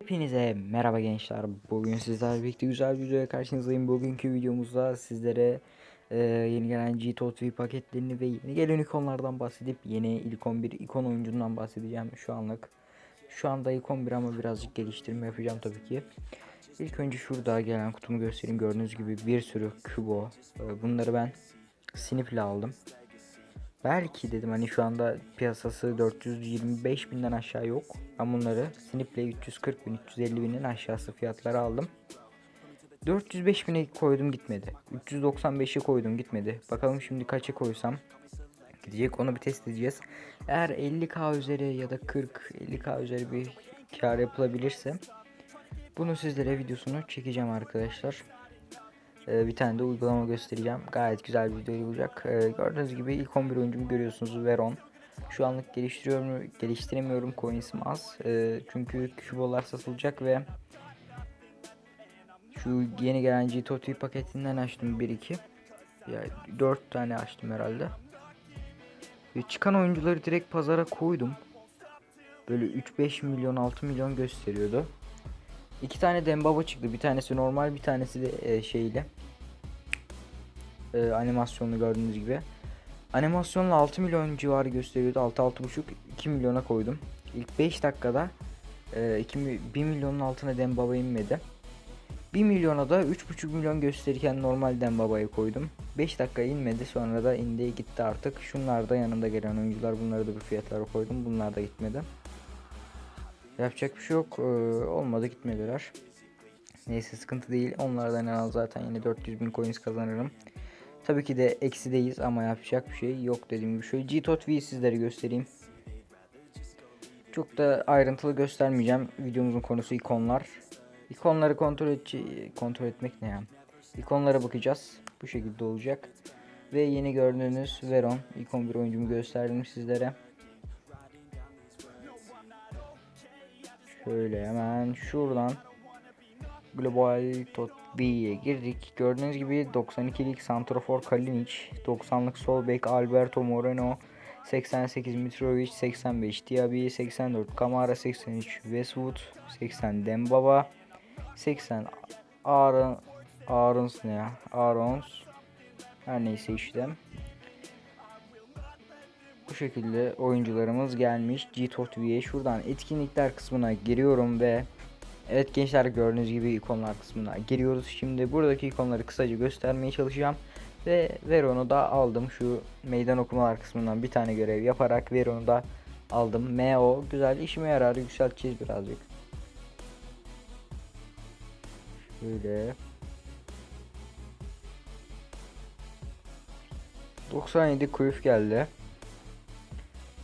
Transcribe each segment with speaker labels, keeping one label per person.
Speaker 1: Hepinize merhaba gençler. Bugün sizlerle birlikte güzel bir videoya karşınızdayım. Bugünkü videomuzda sizlere e, yeni gelen G-Tot V paketlerini ve yeni gelen ikonlardan bahsedip yeni ilk 11 ikon oyuncundan bahsedeceğim şu anlık. Şu anda ilk 11 ama birazcık geliştirme yapacağım tabii ki. İlk önce şurada gelen kutumu göstereyim. Gördüğünüz gibi bir sürü Kubo. E, bunları ben Snip'le aldım. Belki dedim hani şu anda piyasası 425 binden aşağı yok. Ben bunları Snip'le 340 bin 350 binin aşağısı fiyatlara aldım. 405 bine koydum gitmedi. 395'e koydum gitmedi. Bakalım şimdi kaça koysam gidecek onu bir test edeceğiz. Eğer 50k üzeri ya da 40 50k üzeri bir kar yapılabilirse bunu sizlere videosunu çekeceğim arkadaşlar. Ee, bir tane de uygulama göstereceğim. Gayet güzel bir video olacak. Ee, gördüğünüz gibi ilk 11 oyuncumu görüyorsunuz Veron. Şu anlık geliştiriyorum, geliştiremiyorum coins'im az. Ee, çünkü kübolar satılacak ve şu yeni gelen G-Toti paketinden açtım 1-2. Ya 4 tane açtım herhalde. Ve çıkan oyuncuları direkt pazara koydum. Böyle 3-5 milyon 6 milyon gösteriyordu. İki tane Dembaba çıktı. Bir tanesi normal, bir tanesi de e, şeyle. E, animasyonlu gördüğünüz gibi. Animasyonla 6 milyon civarı gösteriyordu. 6-6,5 2 milyona koydum. İlk 5 dakikada e, 2, 1 milyonun altına Dembaba inmedi. 1 milyona da 3,5 milyon gösterirken normal Dembaba'yı koydum. 5 dakika inmedi sonra da indi gitti artık. Şunlar da yanında gelen oyuncular bunları da bu fiyatlara koydum. Bunlar da gitmedi. Yapacak bir şey yok. Ee, olmadı gitmediler. Neyse sıkıntı değil. Onlardan en az zaten yine 400 bin coins kazanırım. Tabii ki de eksideyiz ama yapacak bir şey yok dediğim gibi. Şöyle G-Tot V sizlere göstereyim. Çok da ayrıntılı göstermeyeceğim. Videomuzun konusu ikonlar. İkonları kontrol, et kontrol etmek ne ya? İkonlara bakacağız. Bu şekilde olacak. Ve yeni gördüğünüz Veron ikon bir oyuncumu gösterdim sizlere. Şöyle hemen şuradan Global Tot B'ye girdik. Gördüğünüz gibi 92'lik Santrafor Kalinic, 90'lık sol bek Alberto Moreno, 88 Mitrovic, 85 Diaby, 84 Kamara, 83 Westwood, 80 Dembaba, 80 Aaron Aarons ne ya? Aarons her neyse işte. Şekilde oyuncularımız gelmiş G-Tot Şuradan etkinlikler kısmına giriyorum ve Evet gençler gördüğünüz gibi ikonlar kısmına giriyoruz. Şimdi buradaki ikonları kısaca göstermeye çalışacağım. Ve Veron'u da aldım. Şu meydan okumalar kısmından bir tane görev yaparak Veron'u da aldım. MO güzel işime yarar. Yükselteceğiz birazcık. Şöyle. 97 Cruyff geldi.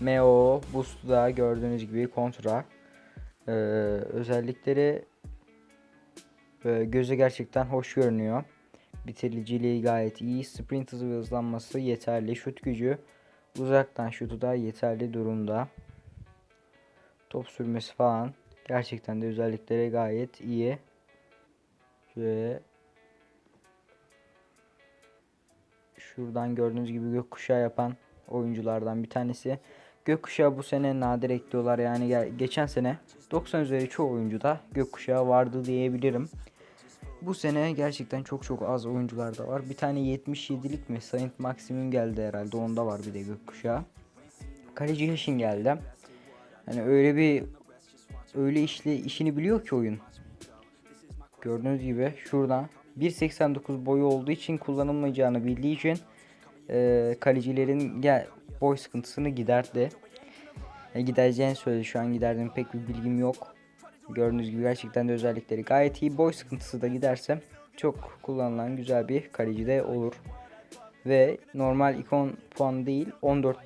Speaker 1: MO Boost'da gördüğünüz gibi kontra. Ee, özellikleri e, göze gerçekten hoş görünüyor. Bitiriciliği gayet iyi. Sprint hızı ve hızlanması yeterli. Şut gücü uzaktan şutu da yeterli durumda. Top sürmesi falan gerçekten de özellikleri gayet iyi. Şöyle şuradan gördüğünüz gibi gökkuşağı yapan oyunculardan bir tanesi. Gökkuşağı bu sene nadir ekliyorlar yani geçen sene 90 üzeri çoğu oyuncuda gökkuşağı vardı diyebilirim. Bu sene gerçekten çok çok az oyuncular da var. Bir tane 77'lik mi Saint Maximum geldi herhalde onda var bir de gökkuşağı. Kaleci Heşin geldi. Hani öyle bir öyle işle işini biliyor ki oyun. Gördüğünüz gibi şuradan 1.89 boyu olduğu için kullanılmayacağını bildiği için e, kalecilerin gel boy sıkıntısını giderdi. E, gidereceğini söyledi. Şu an giderdiğim pek bir bilgim yok. Gördüğünüz gibi gerçekten de özellikleri gayet iyi. Boy sıkıntısı da giderse çok kullanılan güzel bir kaleci de olur. Ve normal ikon puan değil 14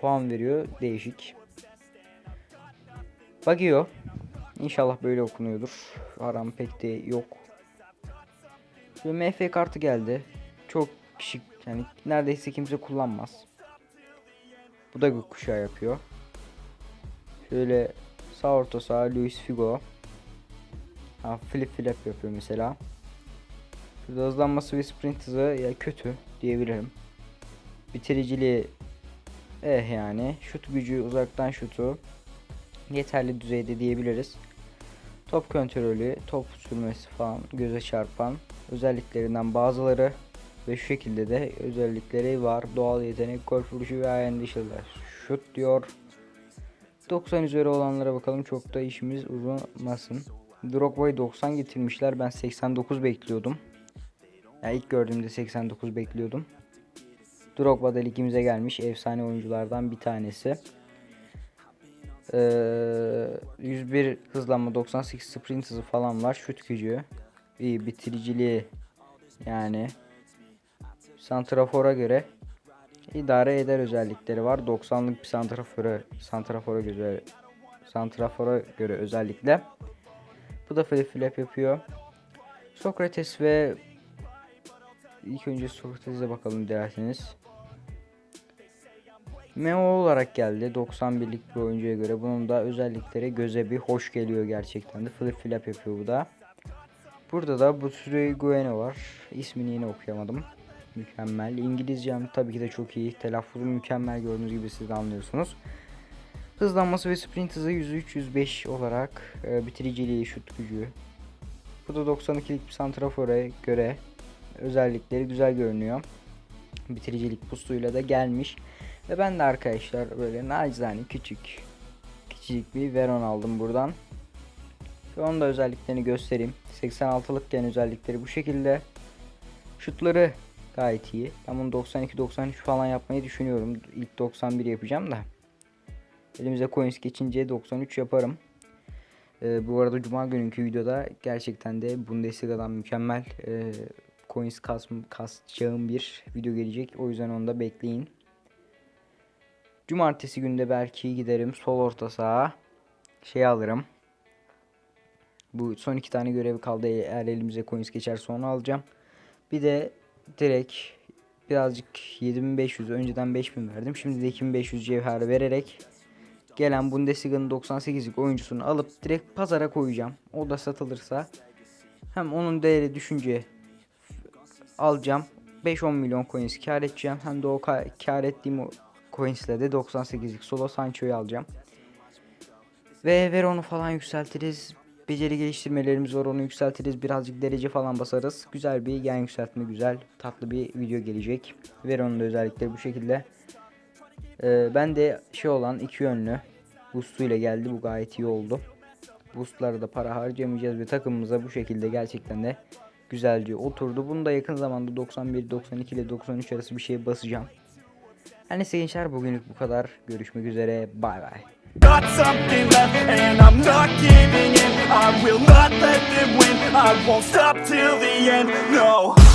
Speaker 1: puan veriyor. Değişik. Bagio. İnşallah böyle okunuyordur. Aram pek de yok. Ve MF kartı geldi. Çok kişi yani neredeyse kimse kullanmaz. Bu da gökkuşağı yapıyor. Şöyle sağ orta sağ Luis Figo. Ha, flip flip yapıyor mesela. Şurada hızlanması ve sprint hızı ya kötü diyebilirim. Bitiriciliği eh yani. Şut gücü uzaktan şutu yeterli düzeyde diyebiliriz. Top kontrolü, top sürmesi falan göze çarpan özelliklerinden bazıları ve şu şekilde de özellikleri var. Doğal yetenek, golf vuruşu ve ayağın dışılar. Şut diyor. 90 üzeri olanlara bakalım çok da işimiz uzamasın. Drogba'yı 90 getirmişler. Ben 89 bekliyordum. Ya ilk gördüğümde 89 bekliyordum. Drogba da ligimize gelmiş efsane oyunculardan bir tanesi. Ee, 101 hızlanma 98 sprint hızı falan var. Şut gücü. iyi bitiriciliği yani santrafora göre idare eder özellikleri var. 90'lık bir santrafora santrafora göre santrafora göre özellikle. Bu da flip flap yapıyor. Sokrates ve ilk önce Sokrates'e bakalım derseniz. Meo olarak geldi 91'lik bir oyuncuya göre. Bunun da özellikleri göze bir hoş geliyor gerçekten de. Flip flap yapıyor bu da. Burada da Butsuri Gueno var. İsmini yine okuyamadım. Mükemmel. İngilizcem tabii ki de çok iyi. Telaffuzum mükemmel gördüğünüz gibi siz de anlıyorsunuz. Hızlanması ve sprint hızı 103-105 olarak e, bitiriciliği, şut gücü. Bu da 92'lik bir santrafora göre özellikleri güzel görünüyor. Bitiricilik pustuyla da gelmiş. Ve ben de arkadaşlar böyle nacizane küçük küçücük bir Veron aldım buradan. Ve onun da özelliklerini göstereyim. 86'lık gen özellikleri bu şekilde. Şutları gayet iyi. Ben bunu 92-93 falan yapmayı düşünüyorum. İlk 91 yapacağım da. Elimize coins geçince 93 yaparım. Ee, bu arada cuma günkü videoda gerçekten de Bundesliga'dan mükemmel e, coins kas, kasacağım bir video gelecek. O yüzden onu da bekleyin. Cumartesi günde belki giderim sol orta saha şey alırım. Bu son iki tane görevi kaldı. Eğer elimize coins geçerse onu alacağım. Bir de direkt birazcık 7500 önceden 5000 verdim. Şimdi de 2500 cevher vererek gelen Bundesliga'nın 98'lik oyuncusunu alıp direkt pazara koyacağım. O da satılırsa hem onun değeri düşünce alacağım. 5-10 milyon coins kar edeceğim. Hem de o ka- kar ettiğim o coinsle de 98'lik solo Sancho'yu alacağım. Ve Veron'u falan yükseltiriz. Beceri geliştirmelerimiz var onu yükseltiriz. Birazcık derece falan basarız. Güzel bir yan yükseltme güzel tatlı bir video gelecek. Veron'un da özellikleri bu şekilde. Ee, ben de şey olan iki yönlü boostuyla geldi. Bu gayet iyi oldu. Boostlara da para harcamayacağız ve takımımıza bu şekilde gerçekten de güzelce oturdu. Bunu da yakın zamanda 91, 92 ile 93 arası bir şey basacağım. Her neyse gençler bugünlük bu kadar. Görüşmek üzere. Bay bay.
Speaker 2: Got something left and I'm not giving in. I will not let them win. I won't stop till the end, no